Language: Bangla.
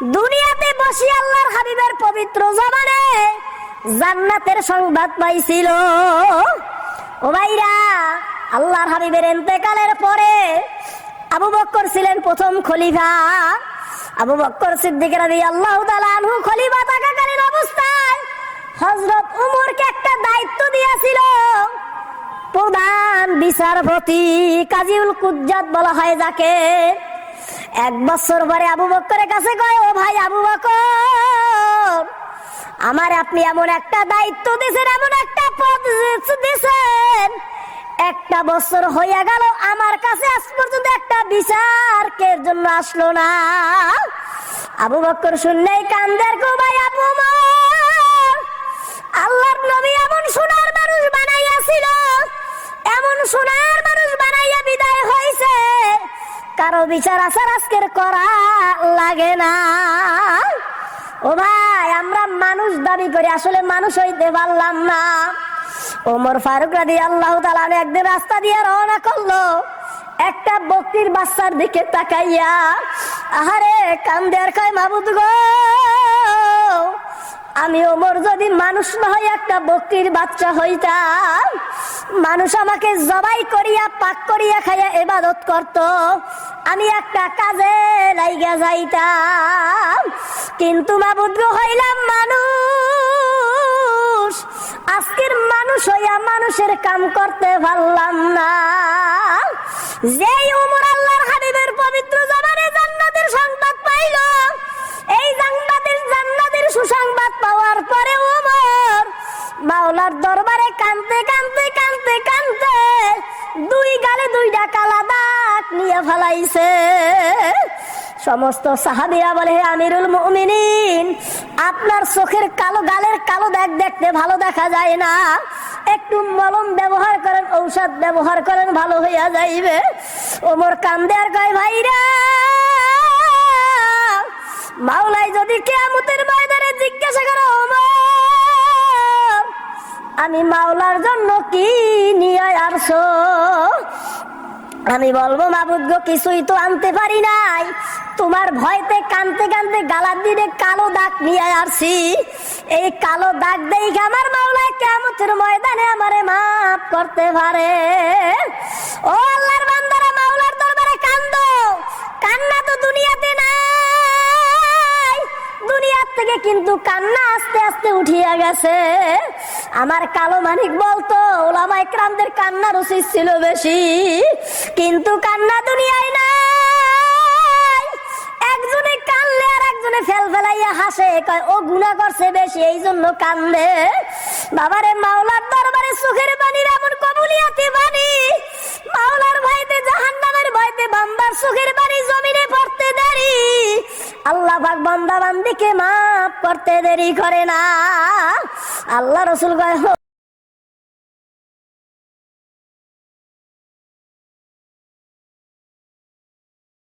দুনিয়াতে বসে আল্লাহর হাবিবের পবিত্র জবানে জান্নাতের সংবাদ পাইছিল। ও ভাইরা, আল্লাহর হাবিবের এন্তেকালের পরে আবু বক্কর ছিলেন প্রথম খলিফা। আবু বক্কর সিদ্দিক রাদিয়াল্লাহু তাআলা আনহু খলিফা থাকাকালীন অবস্থায় হযরত উমরকে একটা দায়িত্ব দিয়েছিল। প্রধান বিচারপতি কাজীউল কুজ্জাত বলা হয় যাকে। এক বছর পরে আবু বক্করের কাছে কয়, ও ভাই আবু বকর আমার আপনি এমন একটা দায়িত্ব দিয়েছেন এমন একটা পদ দিয়েছেন একটা বছর হইয়া গেল, আমার কাছে আজ পর্যন্ত একটা বিচারকের জন্য আসলো না। আবু বক্কর শুনলেই কান্দের গো ভাই আবু আল্লাহর নবী এমন সোনার মানুষ বানাইয়াছিল, এমন সোনার মানুষ বানাইয়া বিদায় কারও বিচার আসার আজকের করা লাগে না। ও ভাই, আমরা মানুষ দাবি করি, আসলে মানুষ হইতে পারলাম না। ওমর ফারুক রাদি আল্লাহ তালা একদিন রাস্তা দিয়ে রওনা করল, একটা বক্তির বাচ্চার দিকে তাকাইয়া, আহারে, কান্দে আর কয়, মাবুদ গো, আমি ওমর যদি মানুষ না হয় একটা বক্তির বাচ্চা হইতাম। মানুষ আমাকে জবাই করিয়া, পাক করিয়া খাইয়া এবাদত করত। আমি একটা কাজে লাইগা যাইতাম, কিন্তু মাবুদ গো হইলাম মানুষ। আজকের মানুষ হইয়া মানুষের কাম করতে পারলাম না। যেই উমর আল্লাহর হাবিবের পবিত্র জবানে জান্নাতের সংবাদ পাইল, এই জান্নাতের জান্নাতের সুসংবাদ পাওয়ার পরে উমর মাওলার দরবারে কানতে কানতে কানতে কানতে দুই গালে দুইটা কালা নিয়ে ফেলাইছে। সমস্ত সাহাবিরা বলে, হে আমিরুল মুমিনিন, আপনার চোখের কালো গালের কালো দাগ দেখতে ভালো দেখা যায় না। একটু মলম ব্যবহার করেন, ঔষধ ব্যবহার করেন, ভালো হইয়া যাইবে। ওমর কান্দে আর কয় ভাইরা মাওলাই যদি কেয়ামতের ময়দানে জিজ্ঞাসা করো আমি মাওলার জন্য কি নিয়ে আসছো আমি বলব, মাবুদ গো, কিছুই তো আনতে পারি নাই। তোমার ভয়তে কানতে কানতে গালার দিনে কালো দাগ নিয়ে আসছি। এই কালো দাগ দেখে আমার মাওলায় কেমতের ময়দানে আমারে মাফ করতে পারে। ও আল্লাহর বান্দারা, মাওলার দরবারে কান্দো। কান্না তো দুনিয়াতে নাই। দুনিয়ার থেকে কিন্তু কান্না আস্তে আস্তে উঠিয়া গেছে। আমার কালো মানিক বলতো, ওলামা একরামদের কান্নার উচিত ছিল বেশি। কিন্তু কান্না দুনিয়ায় নাই। একজনে কানলে আর একজনে ফেল ফেলাইয়া হাসে, কয়, ও গুণা করছে বেশি এই জন্য কান্দে। বাবারে, মাওলার দরবারে সুখের পানির এমন কবুলিয়াতে বাণী। মাওলার ভয়তে, জাহান্নামের ভয়তে বাম্বার সুখের বাণী জমিনে পড়তে দেরি। আল্লাহ পাক বান্দা বান্দিকে মাফ করতে দেরি করে না। আল্লাহ রসুল কয়